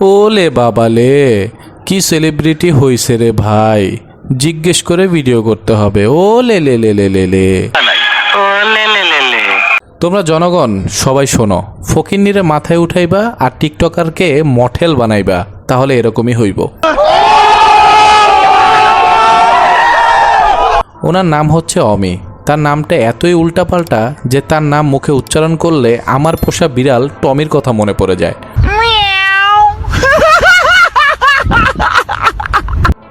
ওলে বাবালে কি সেলিব্রিটি হইছে রে ভাই? জিজ্ঞেস করে ভিডিও করতে হবে। ও লে লে লে লে লে। লে ও লে লে লে। লে তোমরা জনগণ সবাই শোনো। ফকিন্নিরে মাথায় উঠাইবা আর টিকটকারকে মঠেল বানাইবা তাহলে এরকমই হইব। ওনার নাম হচ্ছে অমি। তার নামটা এতই উল্টাপাল্টা যে তার নাম মুখে উচ্চারণ করলে আমার পোষা বিড়াল টমির কথা মনে পড়ে যায়।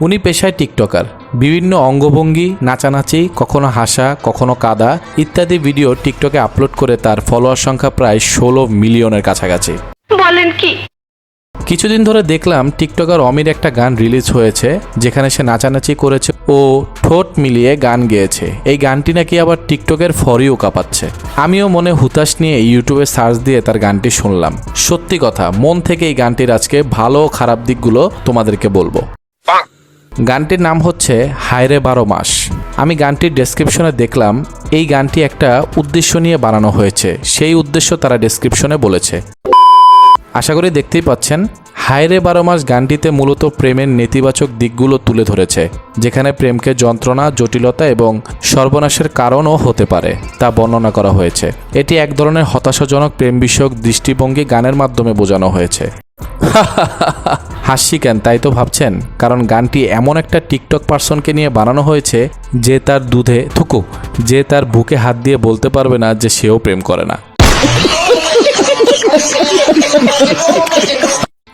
উনি পেশায় টিকটকার। বিভিন্ন অঙ্গভঙ্গি নাচানাচি কখনো হাসা কখনো কাদা ইত্যাদি ভিডিও টিকটকে আপলোড করে তার ফলোয়ার সংখ্যা প্রায় ষোলো মিলিয়নের কাছাকাছি। বলেন কি? কিছুদিন ধরে দেখলাম টিকটকার অমির একটা গান রিলিজ হয়েছে যেখানে সে নাচানাচি করেছে ও ঠোঁট মিলিয়ে গান গেয়েছে। এই গানটি নাকি আবার টিকটকের ফরিও কাঁপাচ্ছে। আমিও মনে হুতাশ নিয়ে ইউটিউবে সার্চ দিয়ে তার গানটি শুনলাম। সত্যি কথা মন থেকে এই গানটির আজকে ভালো খারাপ দিকগুলো তোমাদেরকে বলব। গানটির নাম হচ্ছে হায়রে বারো মাস। আমি গানটির ডেসক্রিপশনে দেখলাম, এই গানটি একটা উদ্দেশ্য নিয়ে বানানো হয়েছে। সেই উদ্দেশ্য তারা ডেসক্রিপশনে বলেছে। আশা করি দেখতেই পাচ্ছেন, হায়রে বারো মাস গানটিতে মূলত প্রেমের নেতিবাচক দিকগুলো তুলে ধরেছে, যেখানে প্রেমকে যন্ত্রণা, জটিলতা এবং সর্বনাশের কারণও হতে পারে তা বর্ণনা করা হয়েছে। এটি এক ধরনের হতাশাজনক প্রেম বিষয়ক দৃষ্টিভঙ্গি গানের মাধ্যমে বোঝানো হয়েছে। হাসি কেন তাই তো ভাবছেন? কারণ গানটি এমন একটা টিকটক পার্সনকে নিয়ে বানানো হয়েছে যে তার দুধে থুকু যে তার বুকে হাত দিয়ে বলতে পারবে না যে সেও প্রেম করে না।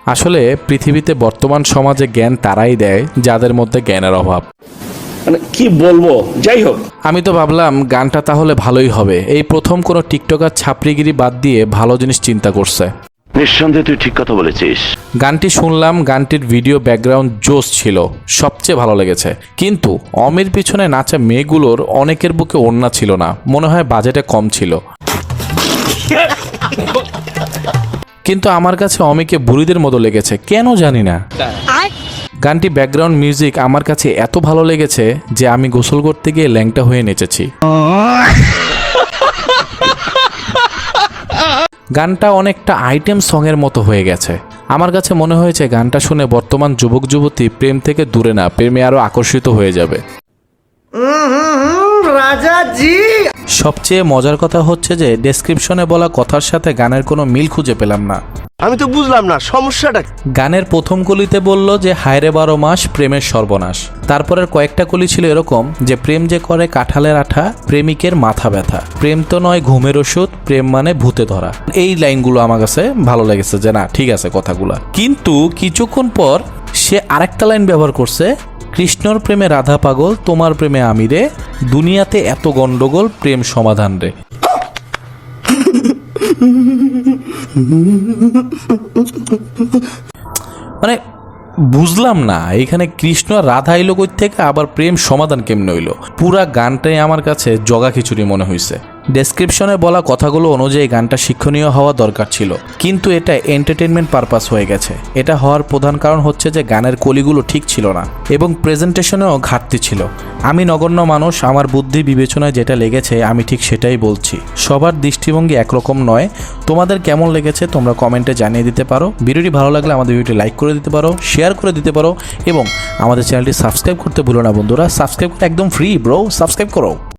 আসলে পৃথিবীতে বর্তমান সমাজে জ্ঞান তারাই দেয় যাদের মধ্যে জ্ঞানের অভাব। মানে কি বলব? যাই হোক। আমি তো ভাবলাম গানটা তাহলে ভালোই হবে। এই প্রথম কোনো টিকটকার ছাপড়িগিরি বাদ দিয়ে ভালো জিনিস চিন্তা করছে। নিঃসন্দেহে তুই ঠিক কথা বলেছিস। গানটি শুনলাম, গানটির ভিডিও ব্যাকগ্রাউন্ড জোস ছিল, সবচেয়ে ভালো লেগেছে। কিন্তু অমির পিছনে নাচা মেয়েগুলোর অনেকের বুকে ওড়না ছিল না, মনে হয় বাজেটে কম ছিল। কিন্তু আমার কাছে অমিকে বুড়িদের মতো লেগেছে, কেন জানি না। গানটি ব্যাকগ্রাউন্ড মিউজিক আমার কাছে এত ভালো লেগেছে যে আমি গোসল করতে গিয়ে ল্যাংটা হয়ে নেচেছি। গানটা অনেকটা আইটেম সঙের মতো হয়ে গেছে। আমার কাছে মনে হয়েছে গানটা শুনে বর্তমান যুবক যুবতী প্রেম থেকে দূরে না, প্রেমে আরও আকর্ষিত হয়ে যাবে। সবচেয়ে মজার কথা হচ্ছে যে ডেসক্রিপশনে বলা কথার সাথে গানের কোনো মিল খুঁজে পেলাম না। আমি তো বুঝলাম না সমস্যাটা গানের প্রথম কলিতে বলল যে হায়রে বারো মাস প্রেমের সর্বনাশ। তারপরের কয়েকটা কলি ছিল এরকম যে প্রেম যে করে কাঁঠালের আঠা প্রেমিকের মাথা ব্যথা। প্রেম তো নয় ঘুমের ওষুধ প্রেম মানে ভূতে ধরা। এই লাইনগুলো আমার কাছে ভালো লেগেছে যে না ঠিক আছে কথাগুলো। কিন্তু কিছুক্ষণ পর সে আরেকটা লাইন ব্যবহার করছে কৃষ্ণর প্রেমে রাধা পাগল, তোমার প্রেমে আমি রে। দুনিয়াতে এত গন্ডগোল, প্রেম সমাধান রে। মানে বুঝলাম না, এখানে কৃষ্ণ রাধা এলো থেকে, আবার প্রেম সমাধান কেমনে হইল? পুরা গানটাই আমার কাছে জগা খিচুড়ি মনে হয়েছে ডেসক্রিপশনে বলা কথাগুলো অনুযায়ী গানটা শিক্ষণীয় হওয়া দরকার ছিল, কিন্তু এটা এন্টারটেনমেন্ট পারপাস হয়ে গেছে। এটা হওয়ার প্রধান কারণ হচ্ছে যে গানের কলিগুলো ঠিক ছিল না, এবং প্রেজেন্টেশনেও ঘাটতি ছিল। আমি নগণ্য মানুষ, আমার বুদ্ধি বিবেচনায় যেটা লেগেছে, আমি ঠিক সেটাই বলছি। সবার দৃষ্টিভঙ্গি একরকম নয়। তোমাদের কেমন লেগেছে, তোমরা কমেন্টে জানিয়ে দিতে পারো। ভিডিওটি ভালো লাগলে আমাদের ভিডিওটি লাইক করে দিতে পারো শেয়ার করে দিতে পারো, এবং আমাদের চ্যানেলটি সাবস্ক্রাইব করতে ভুলো না বন্ধুরা। সাবস্ক্রাইব একদম ফ্রি ব্রো সাবস্ক্রাইব করো।